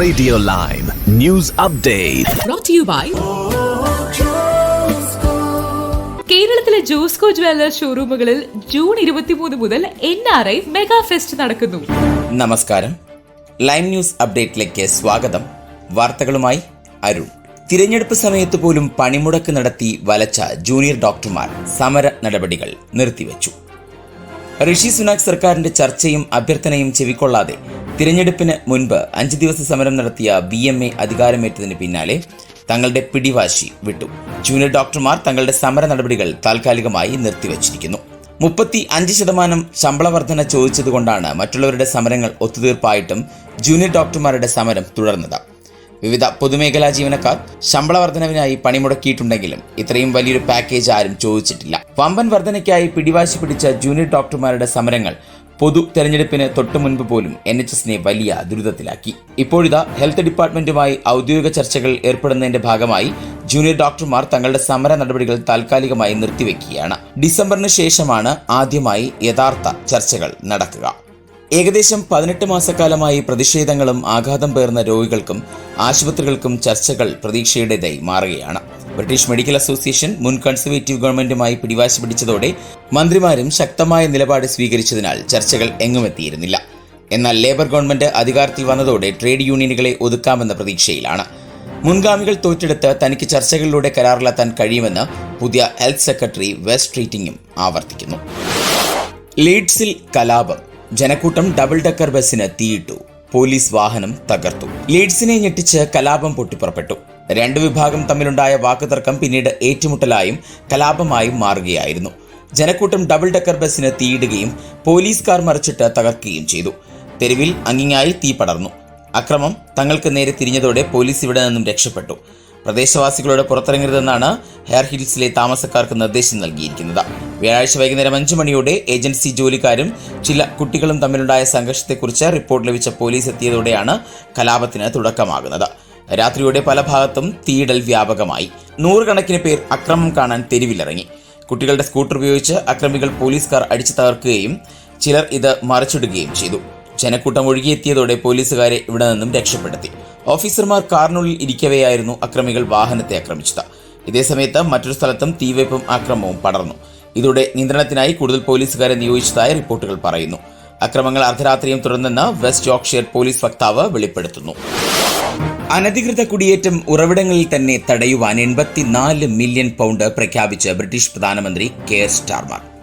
Radio Lime. News Update. brought to you by കേരളത്തിലെ Josco jewellers ഷോറൂമുകളിൽ June ഇരുപത്തിമൂന്ന് മുതൽ N R I mega fest നടക്കുന്നു. നമസ്കാരം. ലൈവ് ന്യൂസ് അപ്ഡേറ്റിലേക്ക് സ്വാഗതം. വാർത്തകളുമായി അരുൺ. തിരഞ്ഞെടുപ്പ് സമയത്ത് പോലും പണിമുടക്ക് നടത്തി വലച്ച ജൂനിയർ ഡോക്ടർമാർ സമര നടപടികൾ നിർത്തിവച്ചു. ഋഷി സുനാക് സർക്കാരിന്റെ ചർച്ചയും അഭ്യർത്ഥനയും ചെവിക്കൊള്ളാതെ തിരഞ്ഞെടുപ്പിന് മുൻപ് അഞ്ച് ദിവസ സമരം നടത്തിയ ബി എം എ അധികാരമേറ്റതിന് പിന്നാലെ തങ്ങളുടെ പിടിവാശി വിട്ടു. ജൂനിയർ ഡോക്ടർമാർ തങ്ങളുടെ സമര നടപടികൾ താൽക്കാലികമായി നിർത്തിവച്ചിരിക്കുന്നു. മുപ്പത്തി അഞ്ച് ശതമാനം ശമ്പള വർധന ചോദിച്ചതുകൊണ്ടാണ് മറ്റുള്ളവരുടെ സമരങ്ങൾ ഒത്തുതീർപ്പായിട്ടും ജൂനിയർ ഡോക്ടർമാരുടെ സമരം തുടർന്നത്. വിവിധ പൊതുമേഖലാ ജീവനക്കാർ ശമ്പള വർധനവിനായി പണിമുടക്കിയിട്ടുണ്ടെങ്കിലും ഇത്രയും വലിയൊരു പാക്കേജ് ആരും ചോദിച്ചിട്ടില്ല. വമ്പൻ വർധനയ്ക്കായി പിടിവാശി പിടിച്ച ജൂനിയർ ഡോക്ടർമാരുടെ സമരങ്ങൾ പൊതു തെരഞ്ഞെടുപ്പിന് തൊട്ടു മുൻപ് പോലും എൻ എച്ച് എസിനെ വലിയ ദുരിതത്തിലാക്കി. ഇപ്പോഴിതാ ഹെൽത്ത് ഡിപ്പാർട്ട്മെന്റുമായി ഔദ്യോഗിക ചർച്ചകൾ ഏർപ്പെടുന്നതിന്റെ ഭാഗമായി ജൂനിയർ ഡോക്ടർമാർ തങ്ങളുടെ സമര നടപടികൾ താൽക്കാലികമായി നിർത്തിവെക്കുകയാണ്. ഡിസംബറിന് ശേഷമാണ് ആദ്യമായി യഥാർത്ഥ ചർച്ചകൾ നടക്കുക. ഏകദേശം പതിനെട്ട് മാസക്കാലമായി പ്രതിഷേധങ്ങളും ആഘാതം പേർന്ന രോഗികൾക്കും ആശുപത്രികൾക്കും ചർച്ചകൾ പ്രതീക്ഷയുടേതായി മാറുകയാണ്. ബ്രിട്ടീഷ് മെഡിക്കൽ അസോസിയേഷൻ മുൻ കൺസർവേറ്റീവ് ഗവൺമെന്റുമായി പിടിവാശി പിടിച്ചതോടെ മന്ത്രിമാരും ശക്തമായ നിലപാട് സ്വീകരിച്ചതിനാൽ ചർച്ചകൾ എങ്ങുമെത്തിയിരുന്നില്ല. എന്നാൽ ലേബർ ഗവൺമെന്റ് അധികാരത്തിൽ വന്നതോടെ ട്രേഡ് യൂണിയനുകളെ ഒതുക്കാമെന്ന പ്രതീക്ഷയിലാണ്. മുൻഗാമികൾ തോറ്റെടുത്ത് തനിക്ക് ചർച്ചകളിലൂടെ കരാറിലെത്താൻ കഴിയുമെന്ന് പുതിയ ഹെൽത്ത് സെക്രട്ടറി വെസ്റ്റ് ട്രീറ്റിംഗും ആവർത്തിക്കുന്നു. ലീഡ്സിൽ കലാപം. ജനക്കൂട്ടം ഡബിൾ ഡക്കർ ബസ്സിന് തീയിട്ടു. പോലീസ് വാഹനം തകർത്തു. ലീഡ്സിനെ ഞെട്ടിച്ച് കലാപം പൊട്ടിപ്പുറപ്പെട്ടു. രണ്ട് വിഭാഗം തമ്മിലുണ്ടായ വാക്കുതർക്കം പിന്നീട് ഏറ്റുമുട്ടലായും കലാപമായും മാറുകയായിരുന്നു. ജനക്കൂട്ടം ഡബിൾ ഡക്കർ ബസ്സിന് തീയിടുകയും പോലീസ് കാർ മറിച്ചിട്ട് തകർക്കുകയും ചെയ്തു. തെരുവിൽ അങ്ങിങ്ങായി തീ പടർന്നു. അക്രമം തങ്ങൾക്ക് നേരെ തിരിഞ്ഞതോടെ പോലീസ് ഇവിടെ നിന്നും രക്ഷപ്പെട്ടു. പ്രദേശവാസികളോട് പുറത്തിറങ്ങരുതെന്നാണ് ഹെയർ ഹിൽസിലെ താമസക്കാർക്ക് നിർദ്ദേശം നൽകിയിരിക്കുന്നത്. വ്യാഴാഴ്ച വൈകുന്നേരം അഞ്ചു മണിയോടെ ഏജൻസി ജോലിക്കാരും ചില കുട്ടികളും തമ്മിലുണ്ടായ സംഘർഷത്തെക്കുറിച്ച് റിപ്പോർട്ട് ലഭിച്ച പോലീസ് എത്തിയതോടെയാണ് കലാപത്തിന് തുടക്കമാകുന്നത്. രാത്രിയോടെ പല ഭാഗത്തും തീയിടൽ വ്യാപകമായി. നൂറുകണക്കിന് പേർ അക്രമം കാണാൻ തെരുവിലിറങ്ങി. കുട്ടികളുടെ സ്കൂട്ടർ ഉപയോഗിച്ച് അക്രമികൾ പോലീസ് കാർ അടിച്ചു തകർക്കുകയും ചിലർ ഇത് മറിച്ചിടുകയും ചെയ്തു. ജനക്കൂട്ടം ഒഴുകിയെത്തിയതോടെ പോലീസുകാരെ ഇവിടെ നിന്നും രക്ഷപ്പെടുത്തി. ഓഫീസർമാർ കാറിനുള്ളിൽ ഇരിക്കവെയായിരുന്നു അക്രമികൾ വാഹനത്തെ ആക്രമിച്ചത്. ഇതേ സമയത്ത് മറ്റൊരു സ്ഥലത്തും തീവെപ്പും ആക്രമവും പടർന്നു. ഇതോടെ നിയന്ത്രണത്തിനായി കൂടുതൽ പോലീസുകാരെ നിയോഗിച്ചതായി റിപ്പോർട്ടുകൾ പറയുന്നു. അക്രമങ്ങൾ അർദ്ധരാത്രിയും തുടർന്നെന്ന് വെസ്റ്റ് യോർക്ക്ഷയർ പോലീസ് വക്താവ് വെളിപ്പെടുത്തുന്നു. അനധികൃത കുടിയേറ്റം ഉറവിടങ്ങളിൽ തന്നെ തടയുവാൻ എൺപത്തിനാല് മില്യൺ പൗണ്ട് പ്രഖ്യാപിച്ച് ബ്രിട്ടീഷ് പ്രധാനമന്ത്രി കെയർ സ്റ്റാർമർ.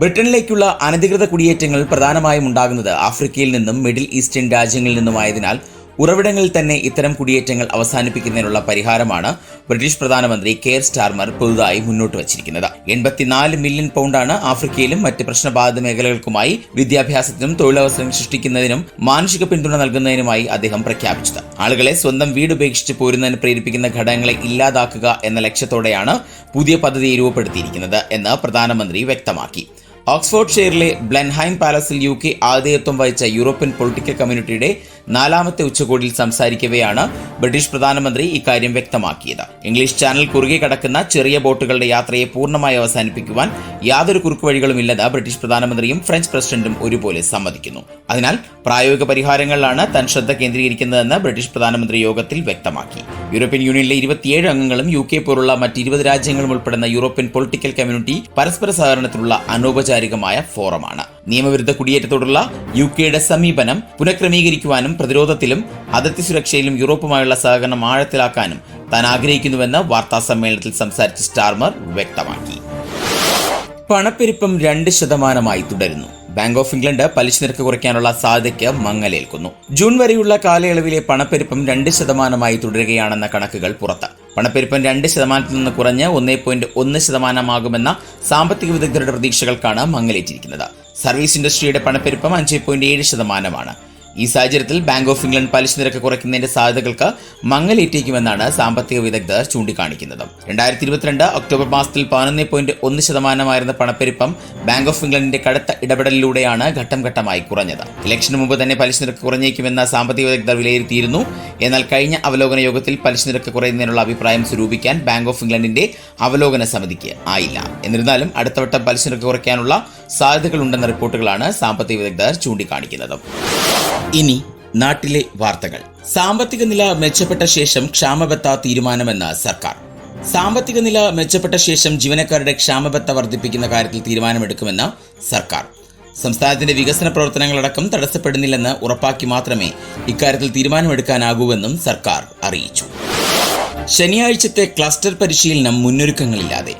ബ്രിട്ടനിലേക്കുള്ള അനധികൃത കുടിയേറ്റങ്ങൾ പ്രധാനമായും ഉണ്ടാകുന്നത് ആഫ്രിക്കയിൽ നിന്നും മിഡിൽ ഈസ്റ്റേൺ രാജ്യങ്ങളിൽ നിന്നുമായതിനാൽ ഉറവിടങ്ങളിൽ തന്നെ ഇത്തരം കുടിയേറ്റങ്ങൾ അവസാനിപ്പിക്കുന്നതിനുള്ള പരിഹാരമാണ് ബ്രിട്ടീഷ് പ്രധാനമന്ത്രി കെയർ സ്റ്റാർമർ പുതുതായി മുന്നോട്ട് വച്ചിരിക്കുന്നത്. എൺപത്തിനാല് മില്യൺ പൗണ്ടാണ് ആഫ്രിക്കയിലും മറ്റ് പ്രശ്നബാധിത മേഖലകൾക്കുമായി വിദ്യാഭ്യാസത്തിനും തൊഴിലവസരം സൃഷ്ടിക്കുന്നതിനും മാനുഷിക പിന്തുണ നൽകുന്നതിനുമായി അദ്ദേഹം പ്രഖ്യാപിച്ചത്. ആളുകളെ സ്വന്തം വീട് ഉപേക്ഷിച്ച് പോരുന്നതിന് പ്രേരിപ്പിക്കുന്ന ഘടകങ്ങളെ ഇല്ലാതാക്കുക എന്ന ലക്ഷ്യത്തോടെയാണ് പുതിയ പദ്ധതി രൂപപ്പെടുത്തിയിരിക്കുന്നത് എന്ന് പ്രധാനമന്ത്രി വ്യക്തമാക്കി. ഓക്സ്ഫോർഡ് ഷെയറിലെ ബ്ലെൻഹൈം പാലസിൽ യു കെ ആതിഥേയത്വം വഹിച്ച യൂറോപ്യൻ പൊളിറ്റിക്കൽ കമ്മ്യൂണിറ്റിയുടെ നാലാമത്തെ ഉച്ചകോടിയിൽ സംസാരിക്കവെയാണ് ബ്രിട്ടീഷ് പ്രധാനമന്ത്രി ഇക്കാര്യം വ്യക്തമാക്കിയത്. ഇംഗ്ലീഷ് ചാനൽ കുറുകെ കടക്കുന്ന ചെറിയ ബോട്ടുകളുടെ യാത്രയെ പൂർണമായി അവസാനിപ്പിക്കുവാൻ യാതൊരു കുറുക്കുവഴികളുമില്ലെന്ന് ബ്രിട്ടീഷ് പ്രധാനമന്ത്രിയും ഫ്രഞ്ച് പ്രസിഡന്റും ഒരുപോലെ സമ്മതിക്കുന്നു. അതിനാൽ പ്രായോഗിക പരിഹാരങ്ങളിലാണ് തൻ ശ്രദ്ധ കേന്ദ്രീകരിക്കുന്നതെന്ന് ബ്രിട്ടീഷ് പ്രധാനമന്ത്രി യോഗത്തിൽ വ്യക്തമാക്കി. യൂറോപ്യൻ യൂണിയനിലെ ഇരുപത്തിയേഴ് അംഗങ്ങളും യു കെ പോലുള്ള മറ്റ് ഇരുപത് രാജ്യങ്ങളും ഉൾപ്പെടുന്ന യൂറോപ്യൻ പൊളിറ്റിക്കൽ കമ്മ്യൂണിറ്റി പരസ്പര സഹകരണത്തിലുള്ള അനൗപചാരികമായ ഫോറമാണ്. നിയമവിരുദ്ധ കുടിയേറ്റത്തോടുള്ള യു കെയുടെ സമീപനം പുനഃക്രമീകരിക്കുവാനും പ്രതിരോധത്തിലും അതിർത്തി സുരക്ഷയിലും യൂറോപ്പുമായുള്ള സഹകരണം ആഴത്തിലാക്കാനും താൻ ആഗ്രഹിക്കുന്നുവെന്ന് വാർത്താ സമ്മേളനത്തിൽ സംസാരിച്ച സ്റ്റാർമർ വ്യക്തമാക്കി. പണപ്പെരുപ്പം രണ്ട് ശതമാനമായി തുടരുന്നു. ബാങ്ക് ഓഫ് ഇംഗ്ലണ്ട് പലിശ നിരക്ക് കുറയ്ക്കാനുള്ള സാധ്യതയ്ക്ക് മങ്ങലേൽക്കുന്നു. ജൂൺ വരെയുള്ള കാലയളവിലെ പണപ്പെരുപ്പം രണ്ട് ശതമാനമായി തുടരുകയാണെന്ന കണക്കുകൾ പുറത്ത്. പണപ്പെരുപ്പം രണ്ട് ശതമാനത്തിൽ നിന്ന് കുറഞ്ഞ് ഒന്നേ പോയിന്റ് ഒന്ന് ശതമാനമാകുമെന്ന സാമ്പത്തിക വിദഗ്ധരുടെ പ്രതീക്ഷകൾക്കാണ് മങ്ങലേറ്റിരിക്കുന്നത്. സർവീസ് ഇൻഡസ്ട്രിയുടെ പണപ്പെരുപ്പം അഞ്ച് പോയിന്റ് ഏഴ് ശതമാനമാണ്. ഈ സാഹചര്യത്തിൽ ബാങ്ക് ഓഫ് ഇംഗ്ലണ്ട് പലിശ നിരക്ക് കുറയ്ക്കുന്നതിന്റെ സാധ്യതകൾക്ക് മങ്ങലേറ്റേക്കുമെന്നാണ് സാമ്പത്തിക വിദഗ്ധർ ചൂണ്ടിക്കാണിക്കുന്നത്. രണ്ടായിരത്തി ഇരുപത്തിരണ്ട് ഒക്ടോബർ മാസത്തിൽ പതിനൊന്ന് പോയിന്റ് ഒന്ന് ശതമാനമായിരുന്ന പണപ്പെരുപ്പം ബാങ്ക് ഓഫ് ഇംഗ്ലണ്ടിന്റെ കടുത്ത ഇടപെടലിലൂടെയാണ് ഘട്ടം ഘട്ടമായി കുറഞ്ഞത്. ഇലക്ഷന് മുമ്പ് തന്നെ പലിശ നിരക്ക് കുറഞ്ഞേക്കുമെന്ന സാമ്പത്തിക വിദഗ്ധർ വിലയിരുത്തിയിരുന്നു. എന്നാൽ കഴിഞ്ഞ അവലോകന യോഗത്തിൽ പലിശ നിരക്ക് കുറയുന്നതിനുള്ള അഭിപ്രായം സ്വരൂപിക്കാൻ ബാങ്ക് ഓഫ് ഇംഗ്ലണ്ടിന്റെ അവലോകന സമിതിക്ക് ആയില്ല. എന്നിരുന്നാലും അടുത്തവട്ടം പലിശ നിരക്ക് കുറയ്ക്കാനുള്ള സാധ്യതകളുണ്ടെന്ന റിപ്പോർട്ടുകളാണ് സാമ്പത്തിക വിദഗ്ധർ ചൂണ്ടിക്കാണിക്കുന്നത്. ഇനി നാട്ടിലെ വാർത്തകൾ. സാമ്പത്തിക നില മെച്ചപ്പെട്ട ശേഷം ക്ഷാമബത്ത തീരുമാനമെന്ന് സർക്കാർ. സാമ്പത്തിക നില മെച്ചപ്പെട്ട ശേഷം ജീവനക്കാരുടെ ക്ഷാമബത്ത വർദ്ധിപ്പിക്കുന്ന കാര്യത്തിൽ തീരുമാനമെടുക്കുമെന്ന് സർക്കാർ. സംസ്ഥാനത്തിന്റെ വികസന പ്രവർത്തനങ്ങളടക്കം തടസ്സപ്പെടുന്നില്ലെന്ന് ഉറപ്പാക്കി മാത്രമേ ഇക്കാര്യത്തിൽ തീരുമാനമെടുക്കാനാകൂവെന്നും സർക്കാർ അറിയിച്ചു. ശനിയാഴ്ചത്തെ ക്ലസ്റ്റർ പരിശീലനം മുന്നൊരുക്കങ്ങളില്ലാതെ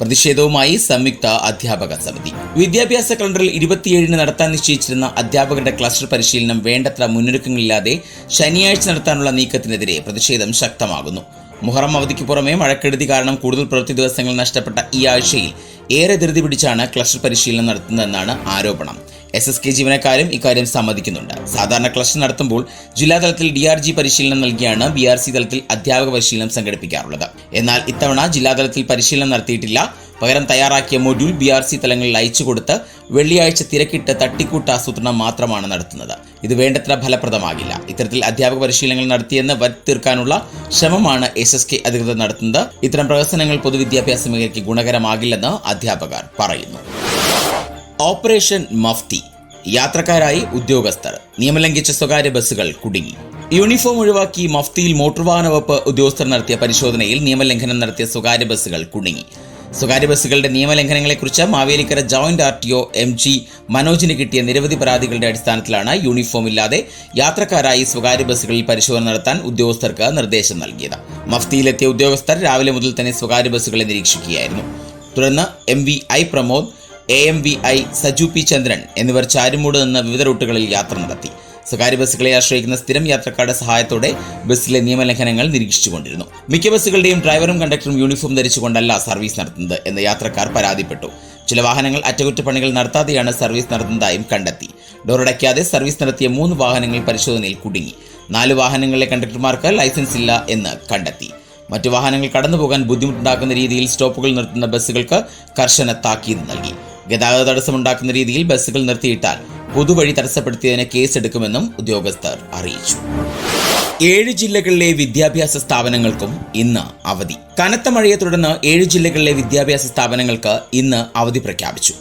പ്രതിഷേധവുമായി സംയുക്ത അധ്യാപക സമിതി. വിദ്യാഭ്യാസ കലണ്ടറിൽ ഇരുപത്തിയേഴിന് നടത്താൻ നിശ്ചയിച്ചിരുന്ന അധ്യാപകരുടെ ക്ലസ്റ്റർ പരിശീലനം വേണ്ടത്ര മുന്നൊരുക്കങ്ങളില്ലാതെ ശനിയാഴ്ച നടത്താനുള്ള നീക്കത്തിനെതിരെ പ്രതിഷേധം ശക്തമാകുന്നു. മുഹറം അവധിക്ക് പുറമെ മഴക്കെടുതി കാരണം കൂടുതൽ പ്രവൃത്തി ദിവസങ്ങൾ നഷ്ടപ്പെട്ട ഈ ആഴ്ചയിൽ ഏറെ ധൃതി പിടിച്ചാണ് ക്ലസ്റ്റർ പരിശീലനം നടത്തുന്നതെന്നാണ് ആരോപണം. എസ് എസ് കെ ജീവനക്കാരും ഇക്കാര്യം സമ്മതിക്കുന്നുണ്ട്. സാധാരണ ക്ലസ്റ്റർ നടത്തുമ്പോൾ ജില്ലാതലത്തിൽ ഡി ആർ ജി പരിശീലനം നൽകിയാണ് ബി ആർ സി തലത്തിൽ അധ്യാപക പരിശീലനം സംഘടിപ്പിക്കാറുള്ളത്. എന്നാൽ ഇത്തവണ ജില്ലാതലത്തിൽ പരിശീലനം നടത്തിയിട്ടില്ല. പകരം തയ്യാറാക്കിയ മൊഡ്യൂൾ ബി ആർ സി തലങ്ങളിൽ അയച്ചു കൊടുത്ത് വെള്ളിയാഴ്ച തിരക്കിട്ട് തട്ടിക്കൂട്ട് ആസൂത്രണം മാത്രമാണ് നടത്തുന്നത്. ഇത് വേണ്ടത്ര ഫലപ്രദമാകില്ല. ഇത്തരത്തിൽ അധ്യാപക പരിശീലനങ്ങൾ നടത്തിയെന്ന് വരുത്തീർക്കാനുള്ള ശ്രമമാണ് എസ് എസ് കെ അധികൃതർ നടത്തുന്നത്. ഇത്തരം പ്രവർത്തനങ്ങൾ പൊതുവിദ്യാഭ്യാസ മേഖലയ്ക്ക് ഗുണകരമാകില്ലെന്ന് അധ്യാപകർ പറയുന്നു. ഓപ്പറേഷൻ മഫ്തി. യാത്രക്കാരായി ഉദ്യോഗസ്ഥർ. നിയമലംഘിച്ച സ്വകാര്യ ബസ്സുകൾ കുടുങ്ങി. യൂണിഫോം ഒഴിവാക്കി മഫ്തിയിൽ മോട്ടോർ വാഹന വകുപ്പ് ഉദ്യോഗസ്ഥർ നടത്തിയ പരിശോധനയിൽ നിയമലംഘനം നടത്തിയ സ്വകാര്യ ബസ്സുകൾ കുടുങ്ങി. സ്വകാര്യ ബസ്സുകളുടെ നിയമലംഘനങ്ങളെക്കുറിച്ച് Mavelikara joint R T O M G മനോജിന് കിട്ടിയ നിരവധി പരാതികളുടെ അടിസ്ഥാനത്തിലാണ് യൂണിഫോം ഇല്ലാതെ യാത്രക്കാരായി സ്വകാര്യ ബസ്സുകളിൽ പരിശോധന നടത്താൻ ഉദ്യോഗസ്ഥർക്ക് നിർദ്ദേശം നൽകിയത്. മഫ്തിയിലെത്തിയ ഉദ്യോഗസ്ഥർ രാവിലെ മുതൽ തന്നെ സ്വകാര്യ ബസ്സുകളെ നിരീക്ഷിക്കുകയായിരുന്നു. തുടർന്ന് M V I Pramod A M V I Saju P Chandran എന്നിവർ ചാരുമൂട് നിന്ന് വിവിധ റൂട്ടുകളിൽ യാത്ര നടത്തി. സ്വകാര്യ ബസ്സുകളെ ആശ്രയിക്കുന്ന സ്ഥിരം യാത്രക്കാരുടെ സഹായത്തോടെ ബസ്സിലെ നിയമലംഘനങ്ങൾ നിരീക്ഷിച്ചുകൊണ്ടിരുന്നു. മിക്ക ബസ്സുകളുടെയും ഡ്രൈവറും കണ്ടക്ടറും യൂണിഫോം ധരിച്ചുകൊണ്ടല്ല സർവീസ് നടത്തുന്നത് എന്ന് യാത്രക്കാർ പരാതിപ്പെട്ടു. ചില വാഹനങ്ങൾ അറ്റകുറ്റപ്പണികൾ നടത്താതെയാണ് സർവീസ് നടത്തുന്നതായും കണ്ടെത്തി. ഡോറടയ്ക്കാതെ സർവീസ് നടത്തിയ മൂന്ന് വാഹനങ്ങൾ പരിശോധനയിൽ കുടുങ്ങി. നാല് വാഹനങ്ങളിലെ കണ്ടക്ടർമാർക്ക് ലൈസൻസ് ഇല്ല എന്ന് കണ്ടെത്തി. മറ്റു വാഹനങ്ങൾ കടന്നുപോകാൻ ബുദ്ധിമുട്ടുണ്ടാക്കുന്ന രീതിയിൽ സ്റ്റോപ്പുകൾ നിർത്തുന്ന ബസ്സുകൾക്ക് കർശന താക്കീത് നൽകി. ഗതാഗത തടസ്സമുണ്ടാക്കുന്ന രീതിയിൽ ബസ്സുകൾ നിർത്തിയിട്ടാൽ പൊതുവഴി തടസ്സപ്പെടുത്തിയതിന് കേസെടുക്കുമെന്നും ഉദ്യോഗസ്ഥർ അറിയിച്ചു. ഏഴ് ജില്ലകളിലെ വിദ്യാഭ്യാസ സ്ഥാപനങ്ങൾക്കും ഇന്ന് അവധി. കനത്ത മഴയെ തുടർന്ന് ഏഴ് ജില്ലകളിലെ വിദ്യാഭ്യാസ സ്ഥാപനങ്ങൾക്ക് ഇന്ന് അവധി പ്രഖ്യാപിച്ചു.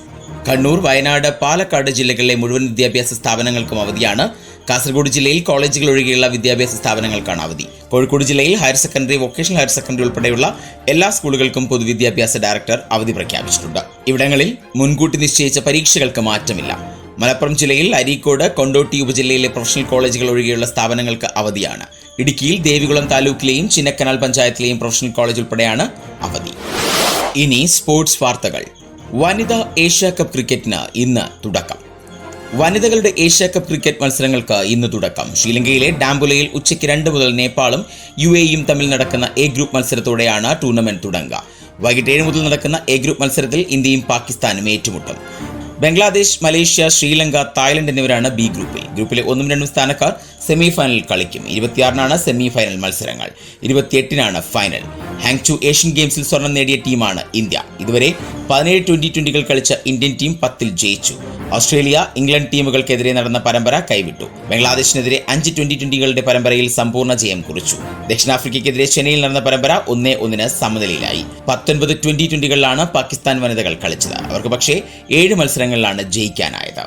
കണ്ണൂർ വയനാട് പാലക്കാട് ജില്ലകളിലെ മുഴുവൻ വിദ്യാഭ്യാസ സ്ഥാപനങ്ങൾക്കും അവധിയാണ് കാസർഗോഡ് ജില്ലയിൽ കോളേജുകൾ ഒഴികെയുള്ള വിദ്യാഭ്യാസ സ്ഥാപനങ്ങൾക്കാണ് അവധി. കോഴിക്കോട് ജില്ലയിൽ higher secondary vocational higher secondary ഉൾപ്പെടെയുള്ള എല്ലാ സ്കൂളുകൾക്കും പൊതുവിദ്യാഭ്യാസ ഡയറക്ടർ അവധി പ്രഖ്യാപിച്ചിട്ടുണ്ട്. ഇവിടങ്ങളിൽ മുൻകൂട്ടി നിശ്ചയിച്ച പരീക്ഷകൾക്ക് മാറ്റമില്ല. മലപ്പുറം ജില്ലയിൽ അരീക്കോട് കൊണ്ടോട്ടി ഉപജില്ലയിലെ പ്രൊഫഷണൽ കോളേജുകൾ ഒഴികെയുള്ള സ്ഥാപനങ്ങൾക്ക് അവധിയാണ്. ഇടുക്കിയിൽ ദേവികുളം താലൂക്കിലെയും ചിന്നക്കനാൽ പഞ്ചായത്തിലെയും പ്രൊഫഷണൽ കോളേജ് ഉൾപ്പെടെയാണ് അവധി. ഇനി സ്പോർട്സ് വാർത്തകൾ. വനിതാ ഏഷ്യാ കപ്പ് ക്രിക്കറ്റിന് ഇന്ന് തുടക്കം. വനിതകളുടെ ഏഷ്യ കപ്പ് ക്രിക്കറ്റ് മത്സരങ്ങൾക്ക് ഇന്ന് തുടക്കം. ശ്രീലങ്കയിലെ ഡാംബുലയിൽ ഉച്ചയ്ക്ക് രണ്ട് മുതൽ നേപ്പാളും യു എയും തമ്മിൽ നടക്കുന്ന എ ഗ്രൂപ്പ് മത്സരത്തോടെയാണ് ടൂർണമെന്റ് തുടങ്ങുക. വൈകിട്ട് ഏഴ് മുതൽ നടക്കുന്ന എ ഗ്രൂപ്പ് മത്സരത്തിൽ ഇന്ത്യയും പാകിസ്ഥാനും ഏറ്റുമുട്ടും. ബംഗ്ലാദേശ് മലേഷ്യ ശ്രീലങ്ക തായ്ലൻഡ് എന്നിവരാണ് ബി ഗ്രൂപ്പിൽ. ഗ്രൂപ്പിലെ ഒന്നും രണ്ടും സ്ഥാനക്കാർ സെമി ഫൈനൽ കളിക്കും. ഇരുപത്തിയാറിനാണ് സെമി ഫൈനൽ മത്സരങ്ങൾ. ഇരുപത്തിയെട്ടിനാണ് ഫൈനൽ. ഹാങ്ചു ഏഷ്യൻ ഗെയിംസിൽ സ്വർണം നേടിയ ടീമാണ് ഇന്ത്യ. ഇതുവരെ പതിനേഴ് ട്വന്റി ട്വന്റികൾ കളിച്ച ഇന്ത്യൻ ടീം പത്തിൽ ജയിച്ചു. ഓസ്ട്രേലിയ ഇംഗ്ലണ്ട് ടീമുകൾക്കെതിരെ നടന്ന പരമ്പര കൈവിട്ടു. ബംഗ്ലാദേശിനെതിരെ അഞ്ച് ട്വന്റി ട്വന്റികളുടെ പരമ്പരയിൽ സമ്പൂർണ ജയം കുറിച്ചു. ദക്ഷിണാഫ്രിക്കയ്ക്കെതിരെ ചെന്നൈയിൽ നടന്ന പരമ്പര ഒന്നേ ഒന്നിന് സമനിലയിലായി. പത്തൊൻപത് ട്വന്റി ട്വന്റികളിലാണ് പാകിസ്ഥാൻ വനിതകൾ കളിച്ചത്. അവർക്ക് പക്ഷേ ഏഴ് മത്സരങ്ങളിലാണ് ജയിക്കാനായത്.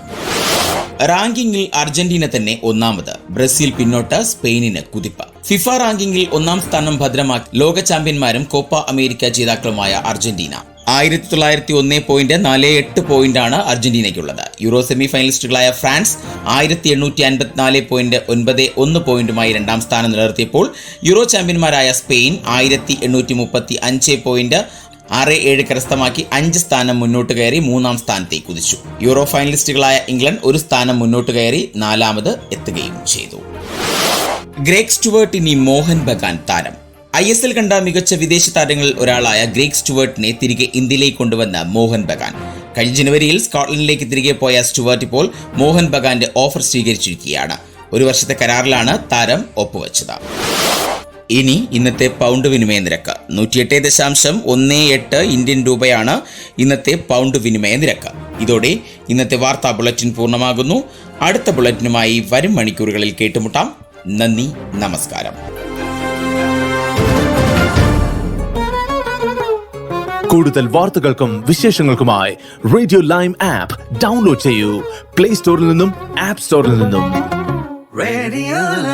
റാങ്കിങ്ങിൽ അർജന്റീന തന്നെ ഒന്നാമത്. ബ്രസീൽ പിന്നോട്ട് സ്പെയിനിന് കുതിപ്പ്. ഫിഫ റാങ്കിങ്ങിൽ ഒന്നാം സ്ഥാനം ഭദ്രമാക്കി ലോക ചാമ്പ്യന്മാരും കോപ്പ അമേരിക്ക ജേതാക്കളുമായ അർജന്റീന. ആയിരത്തി തൊള്ളായിരത്തി ഒന്ന് പോയിന്റ് നാല് എട്ട് പോയിന്റാണ് അർജന്റീനയ്ക്കുള്ളത്. യൂറോ സെമി ഫൈനലിസ്റ്റുകളായ ഫ്രാൻസ് ആയിരത്തി എണ്ണൂറ്റി അൻപത്തിനാല് പോയിന്റ് ഒൻപത് ഒന്ന് പോയിന്റുമായി രണ്ടാം സ്ഥാനം നിലനിർത്തിയപ്പോൾ യൂറോ ചാമ്പ്യന്മാരായ സ്പെയിൻ ആയിരത്തി എണ്ണൂറ്റി മുപ്പത്തി അഞ്ച് പോയിന്റ് ആറ് ഏഴ് കരസ്ഥമാക്കി അഞ്ച് സ്ഥാനം മുന്നോട്ട് കയറി മൂന്നാം സ്ഥാനത്തേക്ക് കുതിച്ചു. യൂറോ ഫൈനലിസ്റ്റുകളായ ഇംഗ്ലണ്ട് ഒരു സ്ഥാനം മുന്നോട്ട് കയറി നാലാമത് എത്തുകയും ചെയ്തു. ഗ്രേക്ക് സ്റ്റുവേർട്ട് ഇനി മോഹൻ ബഗാൻ താരം. ഐ എസ് എൽ കണ്ട മികച്ച വിദേശ താരങ്ങളിൽ ഒരാളായ ഗ്രേക്ക് സ്റ്റുവേർട്ടിനെ തിരികെ ഇന്ത്യയിലേക്ക് കൊണ്ടുവന്ന മോഹൻ ബഗാൻ. കഴിഞ്ഞ ജനുവരിയിൽ സ്കോട്ട്ലൻഡിലേക്ക് തിരികെ പോയ സ്റ്റുവേർട്ട് ഇപ്പോൾ മോഹൻ ബഗാന്റെ ഓഫർ സ്വീകരിച്ചിരിക്കുകയാണ്. ഒരു വർഷത്തെ കരാറിലാണ് താരം ഒപ്പുവെച്ചത്. ഇനി ഇന്നത്തെ പൗണ്ട് വിനിമയ നിരക്ക് നൂറ്റിയെട്ട് ദശാംശം ഒന്ന് എട്ട് ഇന്ത്യൻ രൂപയാണ് ഇന്നത്തെ പൗണ്ട് വിനിമയ നിരക്ക്. ഇതോടെ ഇന്നത്തെ വാർത്താ ബുള്ളറ്റിൻ പൂർണമാകുന്നു. അടുത്ത ബുള്ളറ്റിനുമായി വരും മണിക്കൂറുകളിൽ കേട്ടുമുട്ടാം. നന്ദി നമസ്കാരം. കൂടുതൽ വാർത്തകൾക്കും വിശേഷങ്ങൾക്കുമായി റേഡിയോ ലൈം ആപ്പ് ഡൗൺലോഡ് ചെയ്യൂ. പ്ലേ സ്റ്റോറിൽ നിന്നും ആപ്പ് സ്റ്റോറിൽ നിന്നും. റേഡിയോ.